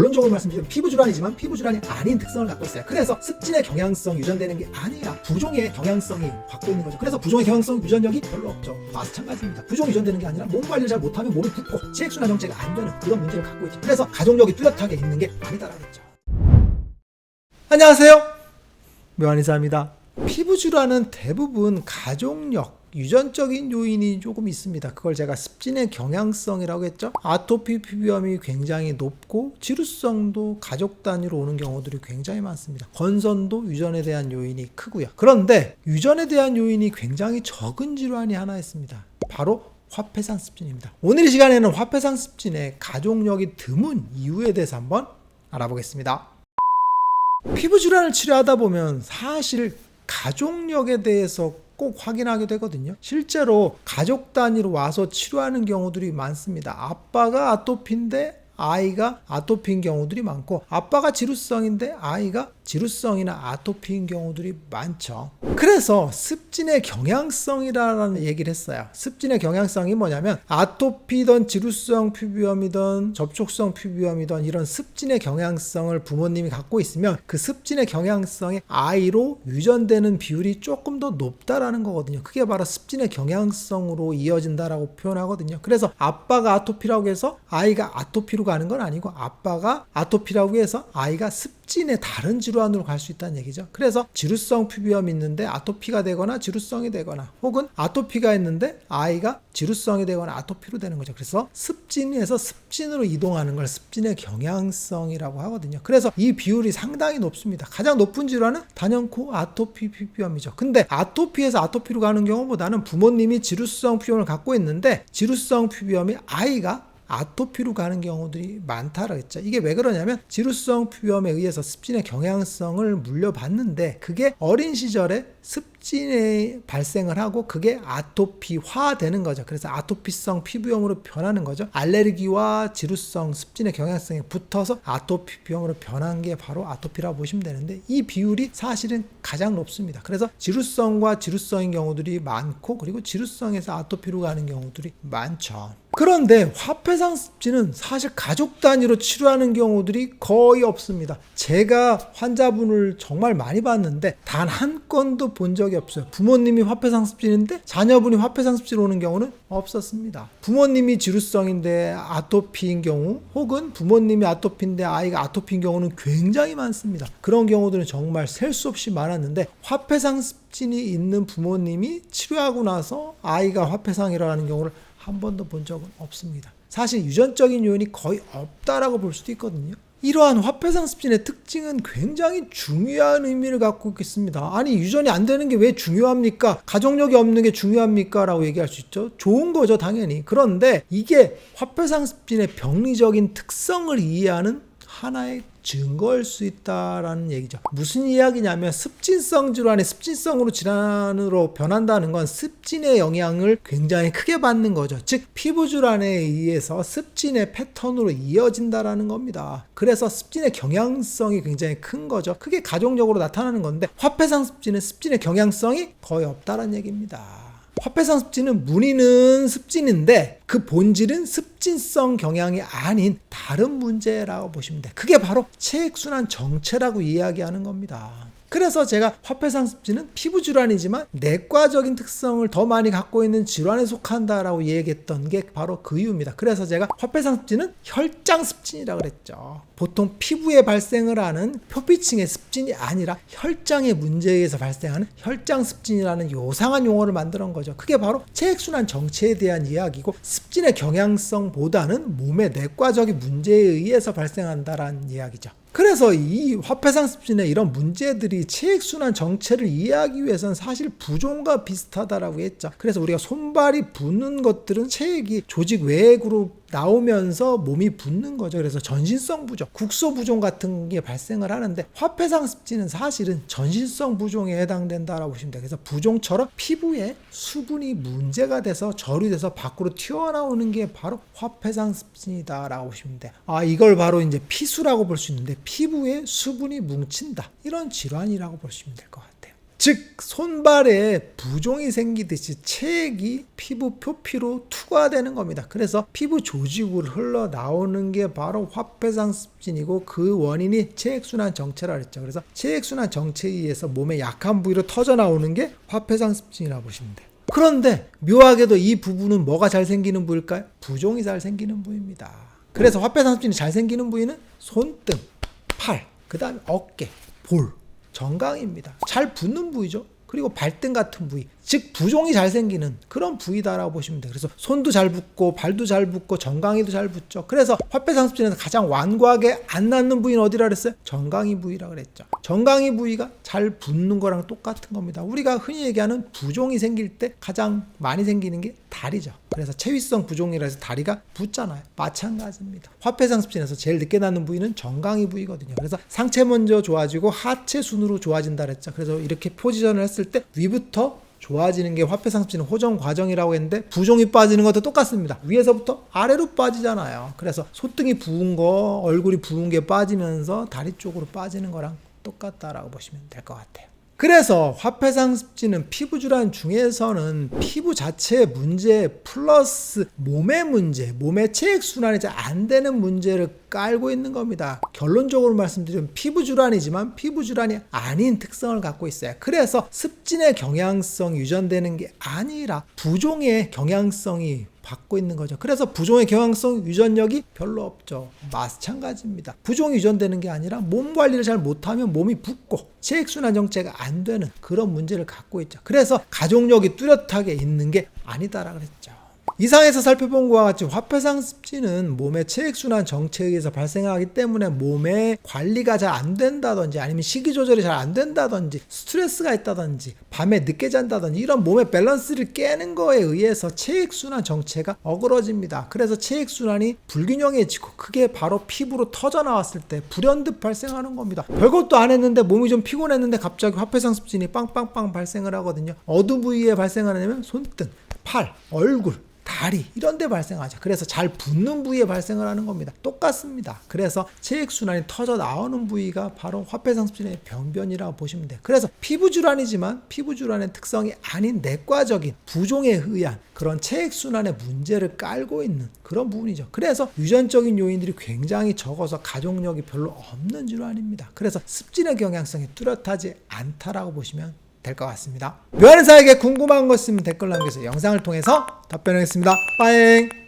결론적으로 말씀드리면 피부 질환이지만 피부 질환이 아닌 특성을 갖고 있어요. 그래서 습진의 경향성 유전되는 게 아니라 부종의 경향성이 갖고 있는 거죠. 그래서 부종의 경향성 유전력이 별로 없죠. 마찬가지입니다. 부종 유전되는 게 아니라 몸 관리를 잘 못하면 몸이 붓고 체액순환 정체가 안 되는 그런 문제를 갖고 있죠. 그래서 가족력이 뚜렷하게 있는 게 아니다라겠죠. 안녕하세요. 묘한의사입니다. 피부 질환은 대부분 가족력, 유전적인 요인이 조금 있습니다. 그걸 제가 습진의 경향성이라고 했죠. 아토피 피부염이 굉장히 높고 지루성도 가족 단위로 오는 경우들이 굉장히 많습니다. 건선도 유전에 대한 요인이 크고요. 그런데 유전에 대한 요인이 굉장히 적은 질환이 하나 있습니다. 바로 화폐상 습진입니다. 오늘 이 시간에는 화폐상 습진의 가족력이 드문 이유에 대해서 한번 알아보겠습니다. 피부 질환을 치료하다 보면 사실 가족력에 대해서 꼭 확인하게 되거든요. 실제로 가족 단위로 와서 치료하는 경우들이 많습니다. 아빠가 아토피인데 아이가 아토피인 경우들이 많고 아빠가 지루성인데 아이가 지루성이나 아토피인 경우들이 많죠. 그래서 습진의 경향성이라는 얘기를 했어요. 습진의 경향성이 뭐냐면 아토피든 지루성 피부염이든 접촉성 피부염이든 이런 습진의 경향성을 부모님이 갖고 있으면 그 습진의 경향성이 아이로 유전되는 비율이 조금 더 높다라는 거거든요. 그게 바로 습진의 경향성으로 이어진다라고 표현하거든요. 그래서 아빠가 아토피라고 해서 아이가 아토피로 가는 건 아니고 아빠가 아토피라고 해서 아이가 습 진의 다른 질환으로 갈 수 있다는 얘기죠. 그래서 지루성 피부염이 있는데 아토피가 되거나 지루성이 되거나 혹은 아토피가 있는데 아이가 지루성이 되거나 아토피로 되는 거죠. 그래서 습진에서 습진으로 이동하는 걸 습진의 경향성이라고 하거든요. 그래서 이 비율이 상당히 높습니다. 가장 높은 질환은 단연코 아토피 피부염이죠. 근데 아토피에서 아토피로 가는 경우보다는 부모님이 지루성 피부염을 갖고 있는데 지루성 피부염이 아이가 아토피로 가는 경우들이 많다라 했죠. 이게 왜 그러냐면 지루성 피부염에 의해서 습진의 경향성을 물려받는데 그게 어린 시절에 습진에 발생을 하고 그게 아토피화 되는 거죠. 그래서 아토피성 피부염으로 변하는 거죠. 알레르기와 지루성, 습진의 경향성이 붙어서 아토피 비염으로 변한 게 바로 아토피라고 보시면 되는데 이 비율이 사실은 가장 높습니다. 그래서 지루성과 지루성인 경우들이 많고 그리고 지루성에서 아토피로 가는 경우들이 많죠. 그런데 화폐상 습진은 사실 가족 단위로 치료하는 경우들이 거의 없습니다. 제가 환자분을 정말 많이 봤는데 단 한 건도 본 적이 없어요. 부모님이 화폐상 습진인데 자녀분이 화폐상 습진 오는 경우는 없었습니다. 부모님이 지루성인데 아토피인 경우 혹은 부모님이 아토피인데 아이가 아토피인 경우는 굉장히 많습니다. 그런 경우들은 정말 셀 수 없이 많았는데 화폐상 습진이 있는 부모님이 치료하고 나서 아이가 화폐상이라는 경우를 한 번도 본 적은 없습니다. 사실 유전적인 요인이 거의 없다라고 볼 수도 있거든요. 이러한 화폐상 습진의 특징은 굉장히 중요한 의미를 갖고 있습니다. 아니 유전이 안 되는 게 왜 중요합니까? 가족력이 없는 게 중요합니까? 라고 얘기할 수 있죠. 좋은 거죠 당연히. 그런데 이게 화폐상 습진의 병리적인 특성을 이해하는 하나의 증거일 수 있다라는 얘기죠. 무슨 이야기냐면 습진성 질환이 습진성으로 질환으로 변한다는 건 습진의 영향을 굉장히 크게 받는 거죠. 즉 피부 질환에 의해서 습진의 패턴으로 이어진다라는 겁니다. 그래서 습진의 경향성이 굉장히 큰 거죠. 크게 가족력으로 나타나는 건데 화폐상 습진은 습진의 경향성이 거의 없다라는 얘기입니다. 화폐상 습진은 무늬는 습진인데 그 본질은 습진성 경향이 아닌 다른 문제라고 보시면 돼. 그게 바로 체액순환 정체라고 이야기하는 겁니다. 그래서 제가 화폐상 습진은 피부 질환이지만 내과적인 특성을 더 많이 갖고 있는 질환에 속한다라고 얘기했던 게 바로 그 이유입니다. 그래서 제가 화폐상 습진은 혈장 습진이라고 그랬죠. 보통 피부에 발생을 하는 표피층의 습진이 아니라 혈장의 문제에 의해서 발생하는 혈장 습진이라는 요상한 용어를 만드는 거죠. 그게 바로 체액순환 정체에 대한 이야기고 습진의 경향성보다는 몸의 내과적인 문제에 의해서 발생한다라는 이야기죠. 그래서 이 화폐상 습진의 이런 문제들이 체액순환 정체를 이해하기 위해서는 사실 부종과 비슷하다라고 했죠. 그래서 우리가 손발이 붓는 것들은 체액이 조직 외액으로 나오면서 몸이 붓는 거죠. 그래서 전신성 부종, 국소 부종 같은 게 발생을 하는데 화폐상 습진은 사실은 전신성 부종에 해당된다라고 보시면 돼요. 그래서 부종처럼 피부에 수분이 문제가 돼서 절유돼서 밖으로 튀어나오는 게 바로 화폐상 습진이다라고 보시면 돼요. 아 이걸 바로 이제 피수라고 볼 수 있는데 피부에 수분이 뭉친다 이런 질환이라고 보시면 될 것 같아요. 즉 손발에 부종이 생기듯이 체액이 피부 표피로 투과되는 겁니다. 그래서 피부 조직으로 흘러 나오는 게 바로 화폐상 습진이고 그 원인이 체액순환 정체라 그랬죠. 그래서 체액순환 정체에 의해서 몸의 약한 부위로 터져 나오는 게 화폐상 습진이라고 보시면 돼요. 그런데 묘하게도 이 부분은 뭐가 잘 생기는 부위일까요? 부종이 잘 생기는 부위입니다. 그래서 화폐상 습진이 잘 생기는 부위는 손등, 팔, 그 다음에 어깨, 볼, 정강입니다. 잘 붙는 부위죠. 그리고 발등 같은 부위, 즉 부종이 잘 생기는 그런 부위다라고 보시면 돼요. 그래서 손도 잘 붙고 발도 잘 붙고 정강이도 잘 붙죠. 그래서 화폐상습진에서 가장 완고하게 안 낫는 부위는 어디라 그랬어요? 정강이 부위라 그랬죠. 정강이 부위가 잘 붙는 거랑 똑같은 겁니다. 우리가 흔히 얘기하는 부종이 생길 때 가장 많이 생기는 게 다리죠. 그래서 체위성 부종이라 해서 다리가 붙잖아요. 마찬가지입니다. 화폐상습진에서 제일 늦게 낫는 부위는 정강이 부위거든요. 그래서 상체 먼저 좋아지고 하체 순으로 좋아진다 그랬죠. 그래서 이렇게 포지션을 했을 때 위부터 좋아지는 게 화폐상습진의 호전 과정이라고 했는데 부종이 빠지는 것도 똑같습니다. 위에서부터 아래로 빠지잖아요. 그래서 소등이 부은 거, 얼굴이 부은 게 빠지면서 다리 쪽으로 빠지는 거랑 똑같다라고 보시면 될 것 같아요. 그래서 화폐상습진은 피부 질환 중에서는 피부 자체의 문제 플러스 몸의 문제, 몸의 체액 순환이 잘 안 되는 문제를 깔고 있는 겁니다. 결론적으로 말씀드리면 피부 질환이지만 피부 질환이 아닌 특성을 갖고 있어요. 그래서 습진의 경향성 유전되는 게 아니라 부종의 경향성이 받고 있는 거죠. 그래서 부종의 경향성 유전력이 별로 없죠. 마찬가지입니다. 부종이 유전되는 게 아니라 몸 관리를 잘 못하면 몸이 붓고 체액순환 정체가 안 되는 그런 문제를 갖고 있죠. 그래서 가족력이 뚜렷하게 있는 게 아니다라 그랬죠. 이상에서 살펴본 것과 같이 화폐상 습진은 몸의 체액순환 정체에 의해서 발생하기 때문에 몸의 관리가 잘 안 된다든지 아니면 식이 조절이 잘 안 된다든지 스트레스가 있다든지 밤에 늦게 잔다든지 이런 몸의 밸런스를 깨는 거에 의해서 체액순환 정체가 어그러집니다. 그래서 체액순환이 불균형해지고 그게 바로 피부로 터져 나왔을 때 불현듯 발생하는 겁니다. 별것도 안 했는데 몸이 좀 피곤했는데 갑자기 화폐상 습진이 빵빵빵 발생을 하거든요. 어느 부위에 발생하냐면 손등, 팔, 얼굴, 다리 이런 데 발생하죠. 그래서 잘 붙는 부위에 발생을 하는 겁니다. 똑같습니다. 그래서 체액 순환이 터져 나오는 부위가 바로 화폐상습진의 병변이라고 보시면 돼요. 그래서 피부 질환이지만 피부 질환의 특성이 아닌 내과적인 부종에 의한 그런 체액 순환의 문제를 깔고 있는 그런 부분이죠. 그래서 유전적인 요인들이 굉장히 적어서 가족력이 별로 없는 질환입니다. 그래서 습진의 경향성이 뚜렷하지 않다라고 보시면 될 것 같습니다. 묘한사에게 궁금한 거 있으면 댓글 남겨서 영상을 통해서 답변하겠습니다. 빠잉!